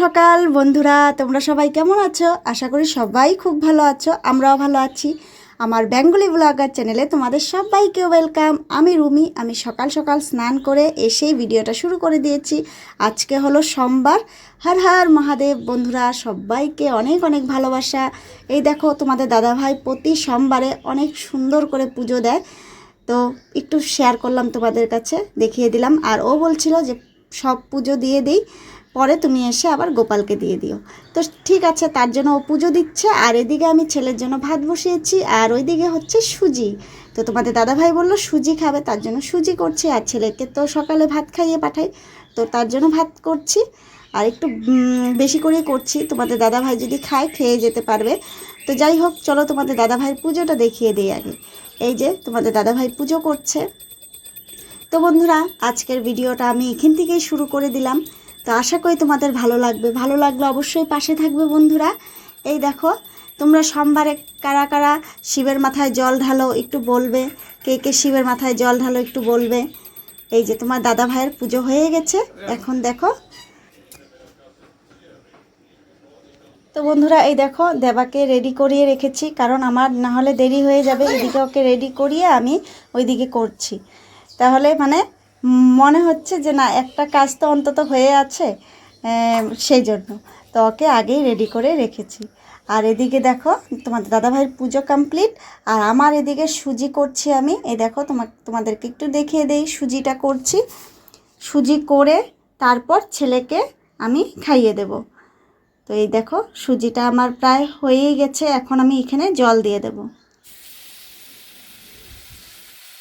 সকাল, বন্ধুরা। তোমরা সবাই কেমন আছো? আশা করি সবাই খুব ভালো আছো, আমরাও ভালো আছি। আমার বেঙ্গলি ব্লগার চ্যানেলে তোমাদের সবাইকে ওয়েলকাম। আমি রুমি, আমি সকাল সকাল স্নান করে এসেই ভিডিওটা শুরু করে দিয়েছি। আজকে হলো সোমবার। হার হার মহাদেব, বন্ধুরা, সবাইকে অনেক অনেক ভালোবাসা। এই দেখো, তোমাদের দাদাভাই প্রতি সোমবারে অনেক সুন্দর করে পুজো দেয়। তো একটু শেয়ার করলাম তোমাদের কাছে, দেখিয়ে দিলাম। আর ও বলছিল যে, সব পুজো দিয়ে দিই, পরে তুমি এসে আবার গোপালকে দিয়ে দিও। তো ঠিক আছে, তার জন্য ও পুজো দিচ্ছে, আর এদিকে আমি ছেলের জন্য ভাত বসিয়েছি, আর ওইদিকে হচ্ছে সুজি। তো তোমাদের দাদাভাই বলল, সুজি খাবে, তার জন্য সুজি করছি, আর ছেলেকে তো সকালে ভাত খাইয়ে পাঠাই, তো তার জন্য ভাত করছি। আর একটু বেশি করে করছি, তোমাদের দাদাভাই যদি খায়, খেয়ে যেতে পারবে। তো যাই হোক, চলো তোমাদের দাদাভাইয়ের পুজোটা দেখিয়ে দিই আগে। এই যে তোমাদের দাদাভাই পুজো করছে। তো বন্ধুরা, আজকের ভিডিওটা আমি এখান থেকেই শুরু করে দিলাম। তো আশা করি তোমাদের ভালো লাগবে। ভালো লাগলে অবশ্যই পাশে থাকবে বন্ধুরা। এই দেখো, তোমরা সোমবারে কারা কারা শিবের মাথায় জল ঢালো একটু বলবে। কে কে শিবের মাথায় জল ঢালো একটু বলবে। এই যে তোমার দাদা ভাইয়ের পুজো হয়ে গেছে। এখন দেখো তো বন্ধুরা, এই দেখো, দেবাকে রেডি করিয়ে রেখেছি, কারণ আমার না হলে দেরি হয়ে যাবে। এদিকে ওকে রেডি করিয়ে আমি ওইদিকে করছি। তাহলে মানে মনে হচ্ছে যে না, একটা কাজ তো অন্তত হয়ে আছে সেই জন্য। তো ওকে আগেই রেডি করে রেখেছি। আর এদিকে দেখো, তোমাদের দাদাভাইয়ের পুজো কমপ্লিট আর আমার এদিকে সুজি করছি আমি। এই দেখো তোমার তোমাদেরকে একটু দেখিয়ে দেই, সুজিটা করছি। সুজি করে তারপর ছেলেকে আমি খাইয়ে দেব। তো এই দেখো, সুজিটা আমার প্রায় হয়েই গেছে, এখন আমি এখানে জল দিয়ে দেব।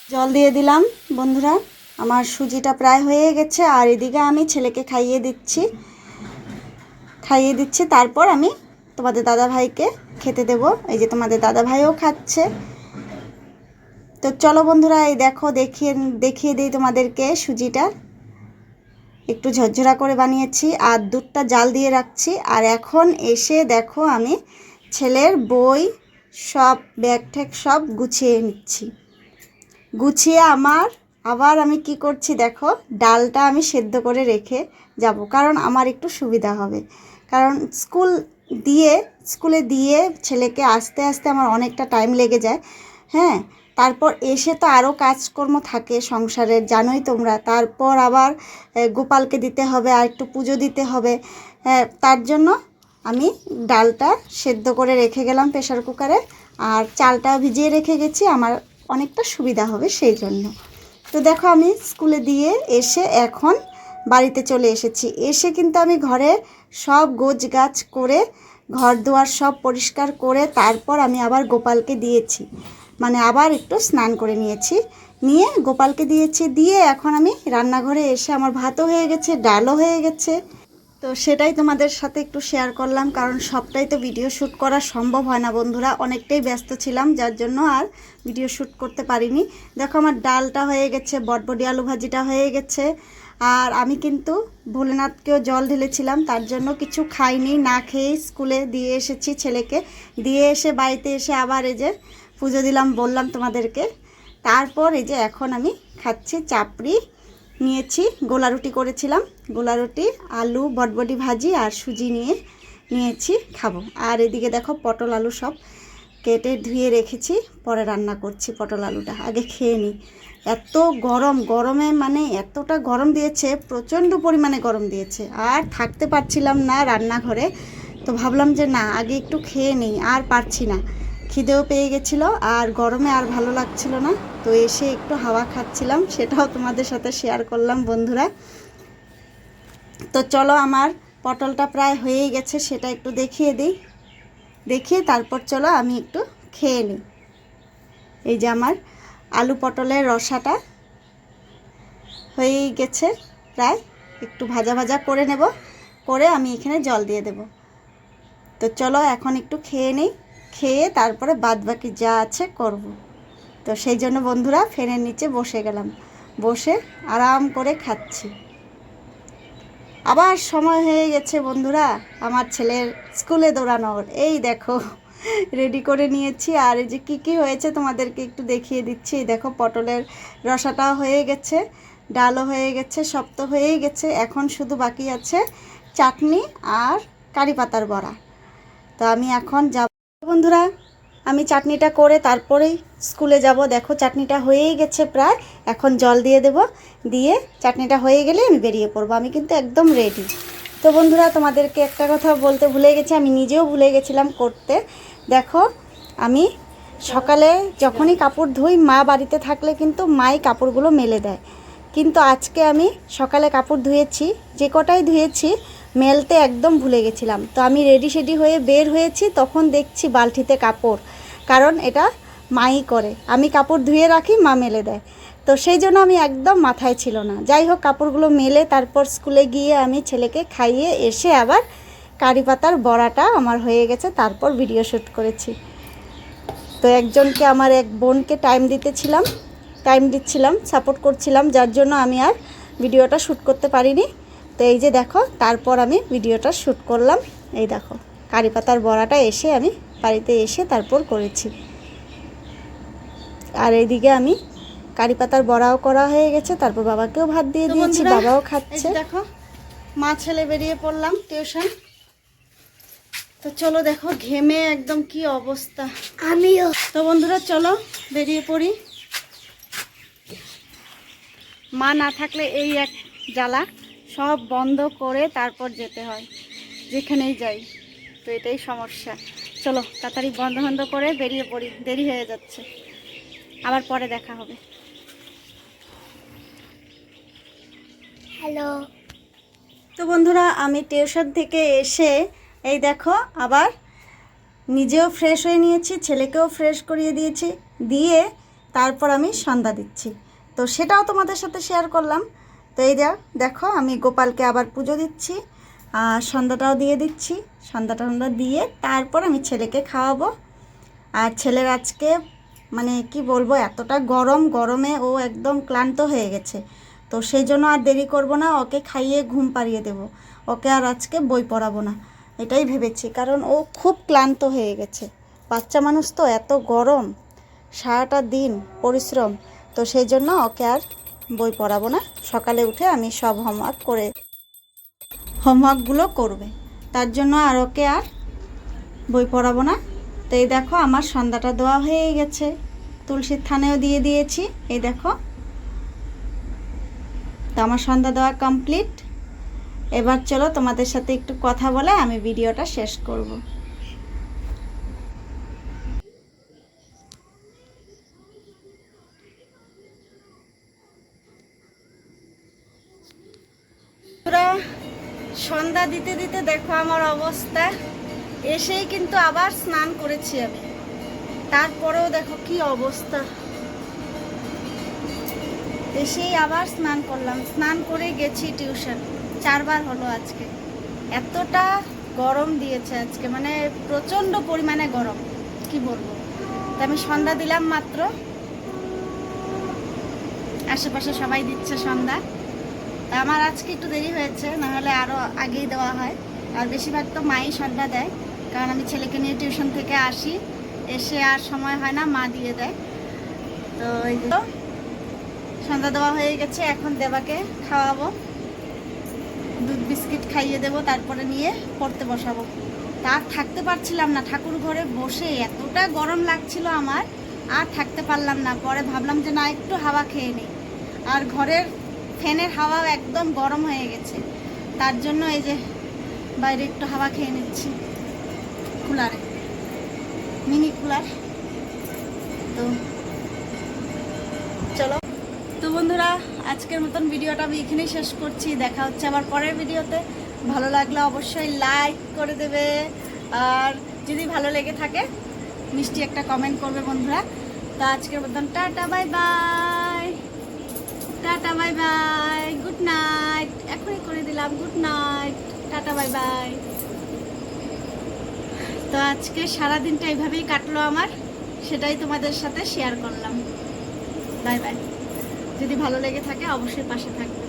জল দিয়ে দিলাম, বন্ধুরা। আমার সুজিটা প্রায় হয়ে গেছে, আর এদিকে আমি ছেলেকে খাইয়ে দিচ্ছি। খাইয়ে দিচ্ছি, তারপর আমি তোমাদের দাদা ভাইকে খেতে দেব। এই যে তোমাদের দাদা ভাইও খাচ্ছে। তো চলো বন্ধুরা, এই দেখো, দেখিয়ে দেখিয়ে দিই তোমাদেরকে সুজিটা। একটু ঝরঝরা করে বানিয়েছি আর দুধটা জাল দিয়ে রাখছি। আর এখন এসে দেখো আমি ছেলের বই, সব ব্যাগ ঠ্যাগ সব গুছিয়ে নিচ্ছি। গুছিয়ে আমার, আবার আমি কি করছি দেখো, ডালটা আমি সেদ্ধ করে রেখে যাব, কারণ আমার একটু সুবিধা হবে। কারণ স্কুল দিয়ে, স্কুলে দিয়ে ছেলেকে আসতে আসতে আমার অনেকটা টাইম লেগে যায়। হ্যাঁ তারপর এসে তো আরও কাজকর্ম থাকে সংসারের, জানোই তোমরা। তারপর আবার গোপালকে দিতে হবে, আর একটু পুজো দিতে হবে। তার জন্য আমি ডালটা সেদ্ধ করে রেখে গেলাম প্রেশার কুকারে, আর চালটা ভিজিয়ে রেখে গেছি। আমার অনেকটা সুবিধা হবে সেই জন্য। তো দেখো আমি স্কুলে দিয়ে এসে এখন বাড়িতে চলে এসেছি। এসে কিন্তু আমি ঘরে সব গোছ গাছ করে ঘর দুয়ার সব পরিষ্কার করে, তারপর আমি আবার গোপালকে দিয়েছি। মানে আবার একটু স্নান করে নিয়েছি। নিয়ে গোপালকে দিয়েছি, দিয়ে এখন আমি রান্নাঘরে এসে আমার ভাতও হয়ে গেছে, ডালও হয়ে গেছে। তো সেটাই তোমাদের সাথে একটু শেয়ার করলাম, কারণ সবটাই তো ভিডিও শ্যুট করা সম্ভব হয় না বন্ধুরা। অনেকটাই ব্যস্ত ছিলাম, যার জন্য আর ভিডিও শ্যুট করতে পারিনি। দেখো আমার ডালটা হয়ে গেছে বটবডি আলু ভাজিটা হয়ে গেছে। আর আমি কিন্তু ভোলেনাথকেও জল ঢেলেছিলাম, তার জন্য কিছু খাইনি, না খেয়েই স্কুলে দিয়ে এসেছি ছেলেকে। দিয়ে এসে বাড়িতে এসে আবার এই যে পুজো দিলাম, বললাম তোমাদেরকে। তারপর এই যে এখন আমি খাচ্ছি চাপড়ি, নিয়েছি গোলা রুটি করেছিলাম। গোলা রুটি আলু, বটবটি ভাজি আর সুজি নিয়ে নিয়েছি, খাব। আর এদিকে দেখো পটল আলু সব কেটে ধুয়ে রেখেছি, পরে রান্না করছি পটল আলুটা। আগে খেয়ে নিই। এত গরম, গরমে মানে এতটা গরম দিয়েছে, প্রচণ্ড পরিমাণে গরম দিয়েছে। আর থাকতে পারছিলাম না রান্নাঘরে, তো ভাবলাম যে না, আগে একটু খেয়ে নিই, আর পারছি না। খিদেও পেয়ে গেছিল আর গরমে আর ভালো লাগছিল না। তো এসে একটু হাওয়া খাচ্ছিলাম, সেটাও তোমাদের সাথে শেয়ার করলাম বন্ধুরা। তো চলো আমার পটলটা প্রায় হয়েই গেছে, সেটা একটু দেখিয়ে দিই। দেখিয়ে তারপর চলো আমি একটু খেয়ে নিই। এই যে আমার আলু পটলের রসাটা হয়েই গেছে প্রায়। একটু ভাজা ভাজা করে নেব, করে আমি এখানে জল দিয়ে দেব। তো চলো এখন একটু খেয়ে নিই। খেয়ে তারপরে বাদ বাকি যা আছে করব। তো সেই জন্য বন্ধুরা ফ্যানের নিচে বসে গেলাম। বসে আরাম করে খাচ্ছি। আবার সময় হয়ে গেছে বন্ধুরা, আমার ছেলের স্কুলে দৌড়ানোর। এই দেখো, রেডি করে নিয়েছি। আর এই যে কী কী হয়েছে তোমাদেরকে একটু দেখিয়ে দিচ্ছি। দেখো, পটলের রসাটাও হয়ে গেছে, ডালও হয়ে গেছে, সব তো হয়েই গেছে। এখন শুধু বাকি আছে চাটনি আর কারি পাতার বড়া। তো আমি এখন যাব বন্ধুরা, আমি চাটনিটা করে তারপরেই স্কুলে যাব। দেখো, চাটনিটা হয়েই গেছে প্রায়। এখন জল দিয়ে দেব। দিয়ে চাটনিটা হয়ে গেলে আমি বেরিয়ে পড়ব। আমি কিন্তু একদম রেডি তো বন্ধুরা, তোমাদেরকে একটা কথা বলতে ভুলে গেছি। আমি নিজেও ভুলে গেছিলাম করতে। দেখো, আমি সকালে যখনই কাপড় ধুই, মা বাড়িতে থাকলে কিন্তু মাই কাপড়গুলো মেলে দেয়। কিন্তু আজকে আমি সকালে কাপড় ধুয়েছি, যে কটাই ধুয়েছি মেলতে একদম ভুলে গেছিলাম। তো আমি রেডি সেডি হয়ে বের হয়েছি, তখন দেখছি বালতিতে কাপড়। কারণ এটা মাই করে। আমি কাপড় ধুয়ে রাখি, মা মেলে দেয়। তো সেই জন্য আমি একদম মাথায় ছিল না। যাই হোক, কাপড়গুলো মেলে তারপর স্কুলে গিয়ে আমি ছেলেকে খাইয়ে এসে আবার কারি পাতার বড়াটা আমার হয়ে গেছে, তারপর ভিডিও শ্যুট করেছি। তো একজনকে আমার এক বোনকে টাইম দিতেছিলাম টাইম দিচ্ছিলাম সাপোর্ট করছিলাম, যার জন্য আমি আর ভিডিওটা শ্যুট করতে পারিনি। তো এই যে দেখো তারপর আমি ভিডিওটা শ্যুট করলাম। এই দেখো কারি পাতার বড়াটা এসে আমি বাড়িতে এসে তারপর করেছি। আর এইদিকে আমি কারি পাতার বড়াও করা হয়ে গেছে তারপর বাবাকেও ভাত দিয়ে দিয়েছি বাবাও খাচ্ছে। দেখো মা ছেলে বেরিয়ে পড়লাম টিউশন তো চলো দেখো ঘেমে একদম কি অবস্থা। আমিও। তো বন্ধুরা চলো বেরিয়ে পড়ি। মা না থাকলে এই এক জ্বালা। সব বন্ধ করে তারপর যেতে হয় যেখানেই যাই। তো এটাই সমস্যা। চলো তাড়াতাড়ি বন্ধ বন্ধ করে বেরিয়ে পড়ি দেরি হয়ে যাচ্ছে। আবার পরে দেখা হবে। হ্যালো তো বন্ধুরা আমি টিউশন থেকে এসে এই দেখো আবার নিজেও ফ্রেশ হয়ে নিয়েছি ছেলেকেও ফ্রেশ করিয়ে দিয়েছি দিয়ে তারপর আমি সন্ধ্যা দিচ্ছি। তো সেটাও তোমাদের সাথে শেয়ার করলাম। তো এই দেখ দেখো আমি গোপালকে আবার পুজো দিচ্ছি, আর সন্ধ্যাটাও দিয়ে দিচ্ছি। সন্ধ্যা টন্ধ্যা দিয়ে তারপর আমি ছেলেকে খাওয়াবো। আর ছেলের আজকে মানে কি বলব, এতটা গরম, গরমে ও একদম ক্লান্ত হয়ে গেছে। তো সেই জন্য আর দেরি করব না, ওকে খাইয়ে ঘুম পাড়িয়ে দেব। ওকে আর আজকে বই পড়াবো না, এটাই ভেবেছি। কারণ ও খুব ক্লান্ত হয়ে গেছে। বাচ্চা মানুষ তো এত গরম, সারাটা দিন পরিশ্রম, তো সেই জন্য ওকে আর বই পড়াবো না। সকালে উঠে আমি সব হোমওয়ার্ক করে হোমওয়ার্কগুলো করবে। তার জন্য আর ওকে আর বই পড়াবো না। তো এই দেখো আমার সন্ধ্যাটা দেওয়া হয়ে গেছে। তুলসীর থানেও দিয়ে দিয়েছি। এই দেখো। তো আমার সন্ধ্যা দেওয়া কমপ্লিট এবার চলো তোমাদের সাথে একটু কথা বলে আমি ভিডিওটা শেষ করব পুরা সন্ধ্যা দিতে দিতে দেখো আমার অবস্থা। এসেই কিন্তু আবার স্নান করেছি আমি। তারপরেও দেখো কি অবস্থা। এসেই আবার স্নান করলাম। স্নান করে গেছি টিউশন। চারবার হলো আজকে। এতটা গরম দিয়েছে আজকে। মানে প্রচণ্ড পরিমাণে গরম। কি বলব? তা আমি সন্ধ্যা দিলাম মাত্র। আশেপাশে সবাই দিচ্ছে সন্ধ্যা। তা আমার আজকে একটু দেরি হয়েছে, নাহলে আরও আগেই দেওয়া হয়। আর বেশিরভাগ তো মাই সন্ধ্যা দেয়, কারণ আমি ছেলেকে নিয়ে টিউশন থেকে আসি, এসে আর সময় হয় না, মা দিয়ে দেয়। তো এই যে সন্ধ্যা দেওয়া হয়ে গেছে, এখন দেবাকে খাওয়াবো। দুধ বিস্কিট খাইয়ে দেবো, তারপরে নিয়ে পড়তে বসাবো। তার থাকতে পারছিলাম না, ঠাকুর ঘরে বসে এতটা গরম লাগছিল আমার, আর থাকতে পারলাম না। পরে ভাবলাম যে না, একটু হাওয়া খেয়ে নিই। আর ঘরের ফ্যানের হাওয়া একদম গরম হয়ে গেছে। তার জন্য এই যে বাইরে একটু হাওয়া খেয়ে নিচ্ছি। কুলারে। Mini cooler. তো চলো। তো বন্ধুরা, আজকের মতন ভিডিওটা আমি এখানেই শেষ করছি। দেখা হচ্ছে আবার পরের ভিডিওতে। ভালো লাগলে অবশ্যই লাইক করে দেবে। আর যদি ভালো লেগে থাকে, মিষ্টি একটা কমেন্ট করবে বন্ধুরা। তো আজকের মতন tata, bye bye. Tata, bye bye. Good night. এখনই করে দিলাম, good night. Tata, bye bye. তো আজকে সারা দিনটা এইভাবেই কাটলো আমার, সেটাই তোমাদের সাথে শেয়ার করলাম। Bye bye. যদি ভালো লেগে থাকে, অবশ্যই পাশে থাকবে।